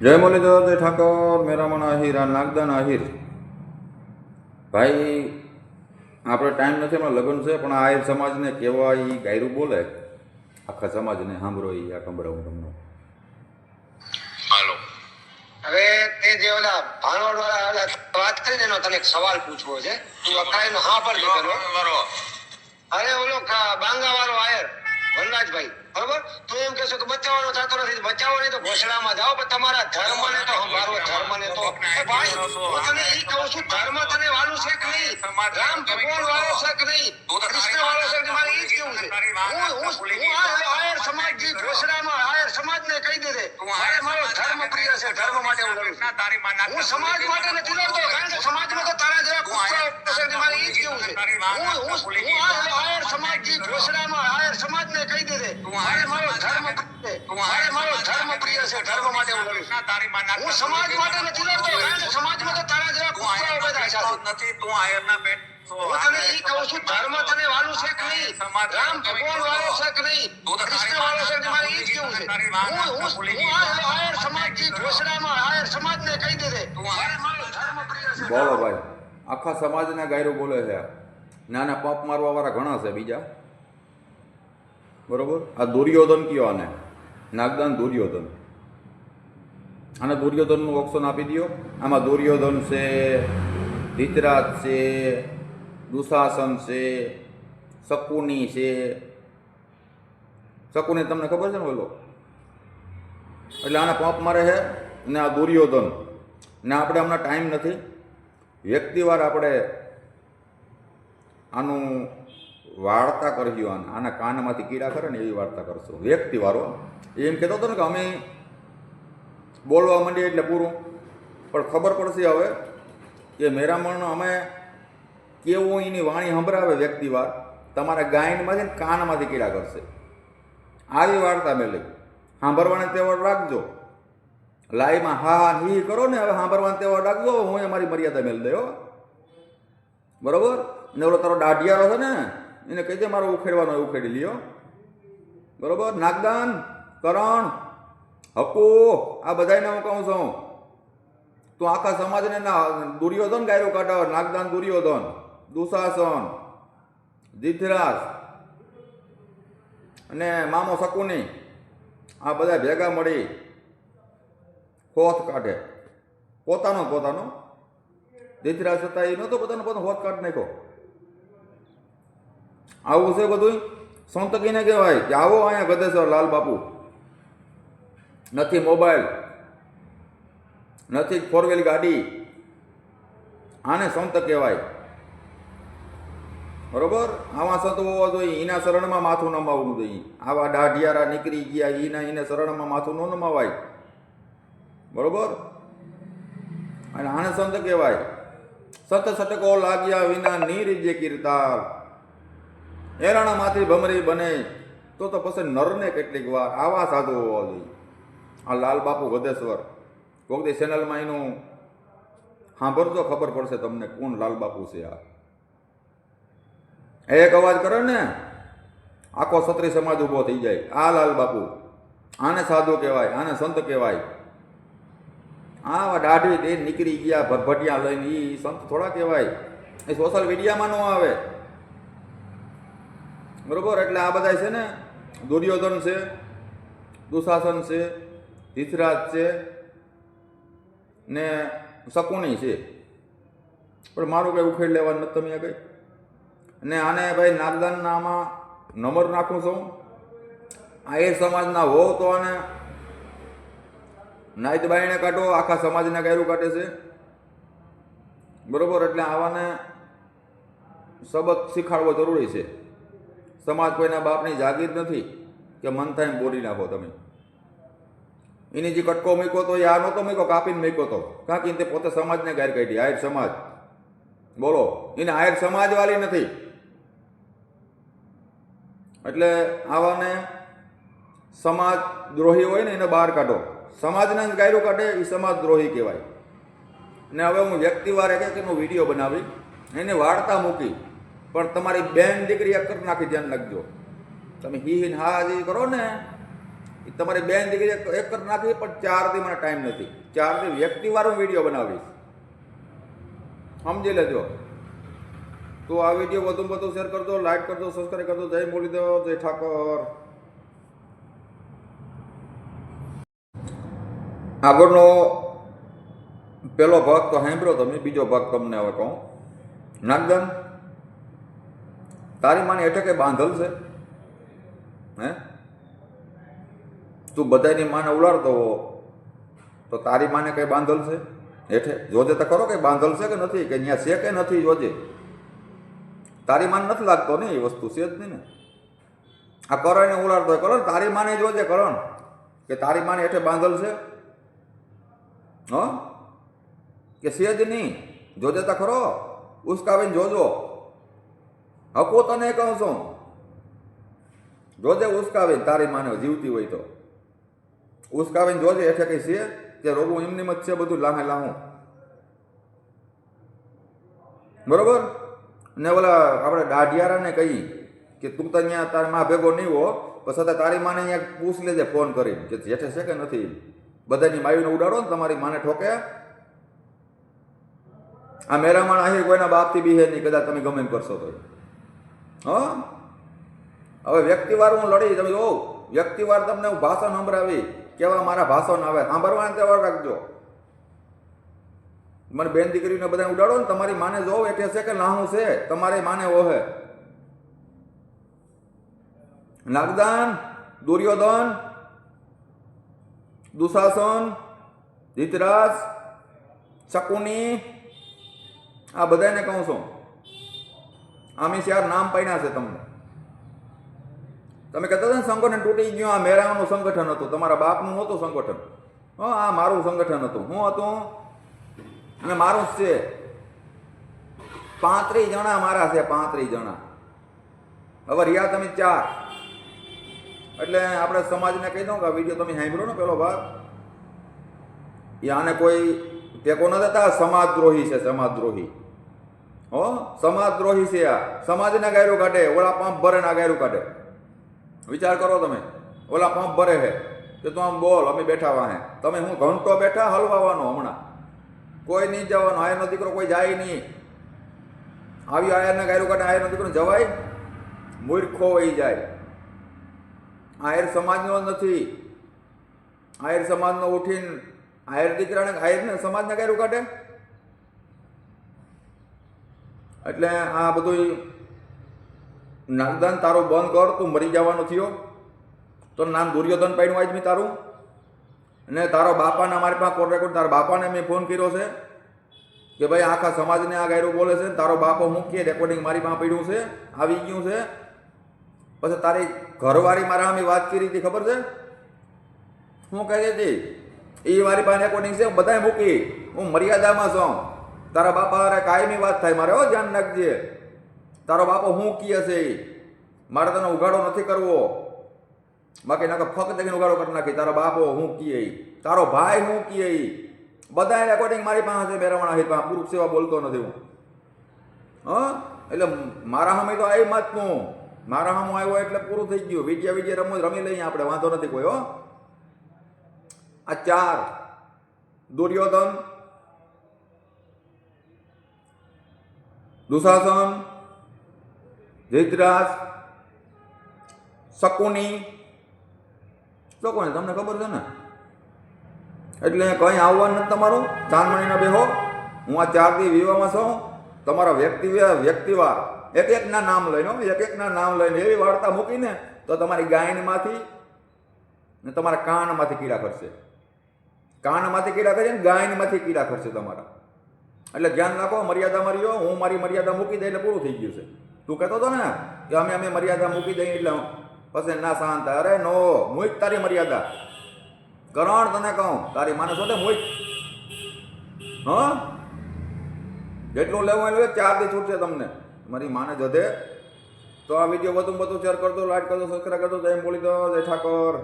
જય મુરલીધર જય ઠાકોર મેરામણ આહિર આ નાગદાન આહિર ભાઈ આપણે ટાઈમ નથી પણ લગ્ન છે પણ આ આહિર સમાજને કહેવા એ ગાયરું બોલે. આખા સમાજને સાંભળો એ આ સંભળાવું તમને. હાલો. હવે તે જે ઓલા ભાણોડ વાળા ઓલા વાત કરીને એનો તને એક સવાલ પૂછવો છે. તું અકાળીનો હા પર જો અરે ઓલો કા- બાંગા વાળો આયર. વનરાજભાઈ, બરોબર? તો એમ કહેશો કે બચાવવાનો થતો નથી. બચાવો નહીં તો ઘોષણામાં જાઓ, પણ તમારા ધર્મને તો મારો ધર્મ ને તો ભાઈ, હું તને એ કહું છું, ધર્મ તને વાલું છે કે નહીં? રામ ભગવાન વાળો છે કે નહીં? કૃષ્ણ વાળો છે કે મારે એ જ કેવું છે. હું હું આયર સમાજ જે ઘોષણામાં આયર સમાજને કહી દે મારે મારો ધર્મ પ્રિય છે, ધર્મ માટે હું લડું હું સમાજ માટે નથી લડતો, કારણ કે સમાજમાં તો તારા જેવા મારે એ જ કેવું છે. હું હું આયર સમાજ જે ઘોષણામાં આયર છે ધર્મ માટે હું તારી સમાજ માટે નથી લડતો કારણ કે સમાજમાં તો તારા જેવા કુતરાઓ બધા છે નથી તું આયરના પેટ હું તને ઈ કહું છું ધર્મ તને વાલું છે કે નહીં? રામ ભગવાન વાળો છે કે નહીં? કૃષ્ણ વાળો છે કે મારે ઈ જ કેવું છે. હું હું હું આયર સમાજની ઘોષણામાં આયર સમાજને કહી દે છે મારે મારો ધર્મ પ્રિય છે. બોલો ભાઈ આખા સમાજને ગાયરો બોલે છે નાના પંપ મારવા વાળા ઘણા છે બીજા. બરોબર? આ દુર્યોધન કયો આને? નાગદાન દુર્યોધન. આને દુર્યોધનનું ઓપ્શન આપી દો આમાં દુર્યોધન છે, ધીતરાજ છે, દુશાસન છે, શકુની છે. શકુની તમને ખબર છે ને બોલો? એટલે આને પંપ મારે છે ને આ દુર્યોધન. ને આપણે હમણાં ટાઈમ નથી. વ્યક્તિવાર આપણે આનું વાર્તા કરજો આના. આના કાનમાંથી કીડા કરે ને એવી વાર્તા કરશું. વ્યક્તિવારો એમ કહેતો હતો ને કે અમે બોલવા માંડીએ એટલે પૂરું. પણ ખબર પડશે હવે કે મેરામણ અમે કેવું એની વાણી સંભળાવે વ્યક્તિવાર, તમારા ગાયનમાંથી ને કાનમાંથી કીડા કરશે આવી વાર્તા મેં લઈ. સાંભળવાને તેવડ રાખજો. લાઈમાં હા હા, હી કરો ને, હવે સાંભળવાને તેવડ રાખજો. હું અમારી મર્યાદા મેળ દે હો. બરોબર? ને ઓલો તારો દાઢિયારો છે ને, એને કહી દે મારો ઉખેડવાનો, ઉખેડી લ્યો. બરોબર? નાગદાન, કરણ હકુ, આ બધાને હું કહું છું. તું આખા સમાજને ના, દુર્યોધન ગાયરો કાઢો, નાગદાન દુર્યોધન, દુશાસન જીતરાજ અને મામો શકુની, આ બધા ભેગા મળી હોથ કાઢે. પોતાનો પોતાનો. જીતરાજ હતા એ નહોતો પોતાનો પોતાનો હોથ કાઢ નાખ્યો. આવું છે બધું સંતકીને કહેવાય કે આવો અહીંયા ગધેશ્વર લાલ બાપુ નથી મોબાઈલ, નથી ફોર વ્હીલ ગાડી, આને સંત કહેવાય. બરોબર? આવા સંત હોવા જોઈએ એના શરણમાં માથું નમાવવું જોઈએ. આવા દાઢિયારા નીકળી ગયા એના એને શરણમાં માથું ન નમાવાય. બરોબર? અને આને સંત કહેવાય. સત સટકો લાગ્યા વિના નીરજે કીર્તાર એરાણામાંથી ભમરી બને, તો તો પછી નરને કેટલીક વાર આવા સાધુ હોવા જોઈએ. આ લાલ બાપુ ગધેશ્વર કોક ચેનલમાં એનું સાંભળજો, ખબર પડશે તમને કોણ લાલ બાપુ છે આ. એક અવાજ કરે ને, આખો ક્ષત્રિય સમાજ ઊભો થઈ જાય. આ લાલ બાપુ, આને સાધુ કહેવાય, આને સંત કહેવાય. આ દાઢી દે નીકળી ગયા, ભટભટિયા લઈને એ સંત થોડા કહેવાય. એ સોશિયલ મીડિયામાં ન આવે. બરોબર? એટલે આ બધા છે ને, દુર્યોધન છે, દુશાસન છે ધીથરાજ છે ને શકુની છે. પણ મારું કંઈ ઉખેડ લેવાનું નથી તમે કંઈ ને આને ભાઈ નાગદાનના આમાં નંબર નાખું છું. આ એ સમાજના હોવ તો આને નાઈત બાઈને કાઢો, આખા સમાજને ગાયરું કાઢે છે. બરોબર? એટલે આવાને સબક શીખાડવો જરૂરી છે. સમાજ કોઈના બાપની જાગીર નથી કે મન થાય બોલી નાખો તમે. એની જે કટકો મૂક્યો તો એ આ નહોતો મૂક્યો કાપીને મૂક્યો તો કાં કે તે પોતે સમાજને ગાર કાઢી, આયર સમાજ. બોલો, એને આયર સમાજવાળી નથી. એટલે આવાને સમાજ દ્રોહી હોય ને, એને બહાર કાઢો. સમાજને ગાયરું કાઢે, એ સમાજ દ્રોહી કહેવાય. ને હવે હું વ્યક્તિવાર એક એકનો વીડિયો બનાવી, એને વાર્તા મૂકી. પણ તમારી બેન દીકરી એક નાખી, ધ્યાન રાખજો. તમે હી હા જી કરો ને એ તમારી બેન દીકરી એક કરી નાખી, પણ ચાર દી મને ટાઈમ નથી. ચાર દી હું વીડિયો બનાવીશ. સમજી લેજો. તો આ વીડિયો વધુ વધુ શેર કરજો લાઈક કરજો સબસ્ક્રાઈબ કરજો. જય મુરલીદેવ જય ઠાકોર. આગળનો પેલો ભાગ તો સાંભળ્યો તમે, બીજો ભાગ તમને હવે કહું. નાગદન, તારી માને હેઠે કઈ બાંધલ છે? હે? તું બધાની માને ઉલાડતો હો તો તારી માને કઈ બાંધલ છે? હેઠે. જોજે તો ખરો કંઈ બાંધલ છે કે નથી કે ત્યાં છે કે નથી, જોજે. તારી માને નથી લાગતો ને એ વસ્તુ, છે જ નહીં ને. આ કરણને ઉલાડતો હોય કરણ, તારી માને જોજે કરણ, કે તારી માને હેઠે બાંધલ છે? હ? કે છે જ નહીં. જોજે તો ખરો. ઉસકાવીને જોજો. હકો તને કહું છું. જોજે ઉસકાવીને તારી માને જીવતી હોય તો. ઉસકાવીને જોજે, હેઠે કઈ છે? કે રોગો એમની જ છે બધું લાહે લાહું. બરોબર? ને ઓલા આપણે દાઢિયારાને કહી કે તું તો અહીંયા તારી માં ભેગો નહીં હો, પણ છતાં તારી માને અહીંયા પૂછ લેજે ફોન કરીને કે જેઠે છે કે નથી? બધાની માયુને ઉડાડો ને તમારી માને ઠોકે. આ મેરામણ અહીં કોઈના બાપથી બી હે નહીં, કદાચ તમે ગમે એમ કરશો તો હા? હવે વ્યક્તિવાર હું લડી, તમે જોઉં વ્યક્તિવાર તમને હું ભાષણ સંભળાવી. કેવા મારા ભાષણ આવે. સાંભળવાને તહેવાર રાખજો. મને બેન દીકરીને બધા ઉડાડો ને તમારી માને જો એટલે છે કે નાહું છે, તમારી માને ઓહે. નાગદાન, દુર્યોધન, દુશાસન, ધીતરાજ, શકુની, આ બધાને કહું છું. આમી ચાર નામ પાડ્યા છે તમને. તમે કહેતા હતા ને, સંગઠન તૂટી ગયું, આ મેરાનું સંગઠન હતું. તમારા બાપનું નહોતું સંગઠન. હા, આ મારું સંગઠન હતું. હું હતું અને મારું જ છે. પાંત્રીસ જણા મારા છે, પાંત્રીસ જણા. હવે રહ્યા તમે ચાર. એટલે આપણે સમાજને કહી દઉં કે વીડિયો તમે સાંભળ્યો ને પેલો ભાગ? એ આને કોઈ ટેકો ન દેતા સમાજદ્રોહી છે, સમાજદ્રોહી. હો, સમાજદ્રોહી છે આ. સમાજના ગાયરું કાઢે ઓળા પાંપ ભરે ના ગાયરું કાઢે. વિચાર કરો તમે. ઓલા પંપ ભરે છે. કે તું આમ બોલ, અમે બેઠા વાહે. તમે હું ઘંટો બેઠા હલવાવાનો હમણાં. કોઈ નહીં જવાનો, આયરનો દીકરો કોઈ જાય નહીં. આવી આયરના ગાયરું કાઢે, આયરનો દીકરો જવાય? મૂર્ખો વહી જાય. આયર સમાજનો નથી. આયર સમાજનો ઉઠીને, આયર દીકરાને, આયરને સમાજને ગાયરું કાઢે? એટલે આ બધું નાગદાન તારું બંધ કર, તું મરી જવાનો થયો. તો નામ દુર્યોધન પાડ્યું આજ મેં તારું. અને તારો બાપાના મારી પાસે કોર્ટ રેકોર્ડ તારા બાપાને મેં ફોન કર્યો છે કે ભાઈ આખા સમાજને આ ગાયરું બોલે છે તારો બાપો મૂકીએ રેકોર્ડિંગ મારી પાસે પડ્યું છે, આવી ગયું છે. પછી તારી ઘરવાળી મારા અમે વાત કરી હતી, ખબર છે? હું કહી હતી એ મારી પાસે રેકોર્ડિંગ છે બધાય મૂકી હું મર્યાદામાં છું. તારા બાપા કાયમી વાત થાય, મારે હો ધ્યાન રાખજે. તારો બાપો હું કીએ છે? મારે તને ઉઘાડો નથી કરવો. બાકી નાખે ફક્ત દેખીને ઉઘાડો કરી નાખી. તારો બાપો હું કીએ. તારો ભાઈ હું કીએ. બધા રેકોર્ડિંગ મારી પાસે છે મેરવાણા હિત પુરુષ સેવા બોલતો નથી હું. હા? એટલે મારા સામે તો આવી મતનું મારા સામે આવ્યો એટલે પૂરું થઈ ગયું. વિજયા વિજય રમો રમી લઈએ આપણે, વાંધો નથી કોઈ, હો. આ ચાર. દુર્યોધન. દુશાસન. ધૃતરાજ શકુની. લોકોને તમને ખબર છે ને? એટલે કંઈ આવવાનું નથી તમારું. ચાંદમણીના બેહો હું. આ ચાર દી વિવાહમાં છું. તમારા વ્યક્તિ વ્યક્તિવાર. એક એકના નામ લઈને એક એકના નામ લઈને એવી વાર્તા મૂકીને તો તમારી ગાયનમાંથી ને તમારા કાનમાંથી કીડા કરશે કાનમાંથી કીડા કરશે ને ગાયનમાંથી કીડા કરશે તમારા. એટલે ધ્યાન રાખો, મર્યાદા મારી હું. મારી મર્યાદા મૂકી દઈ એટલે પૂરું થઈ ગયું છે. તું કહેતો હતો ને, કે અમે અમે મર્યાદા મૂકી દઈએ એટલે પછી ના શાંત અરે નો, મૂક તારી મર્યાદા. કરણ, તને કહું, તારી માને હું જ હ? જેટલું લેવું એટલું ચાર દી છૂટશે તમને. મારી માને જધે. તો આ વીડિયો વધુ બધું શેર કરજો લાઈક કરજો સબસ્ક્રાઈબ કરજો. જય બોલી દો જય ઠાકોર.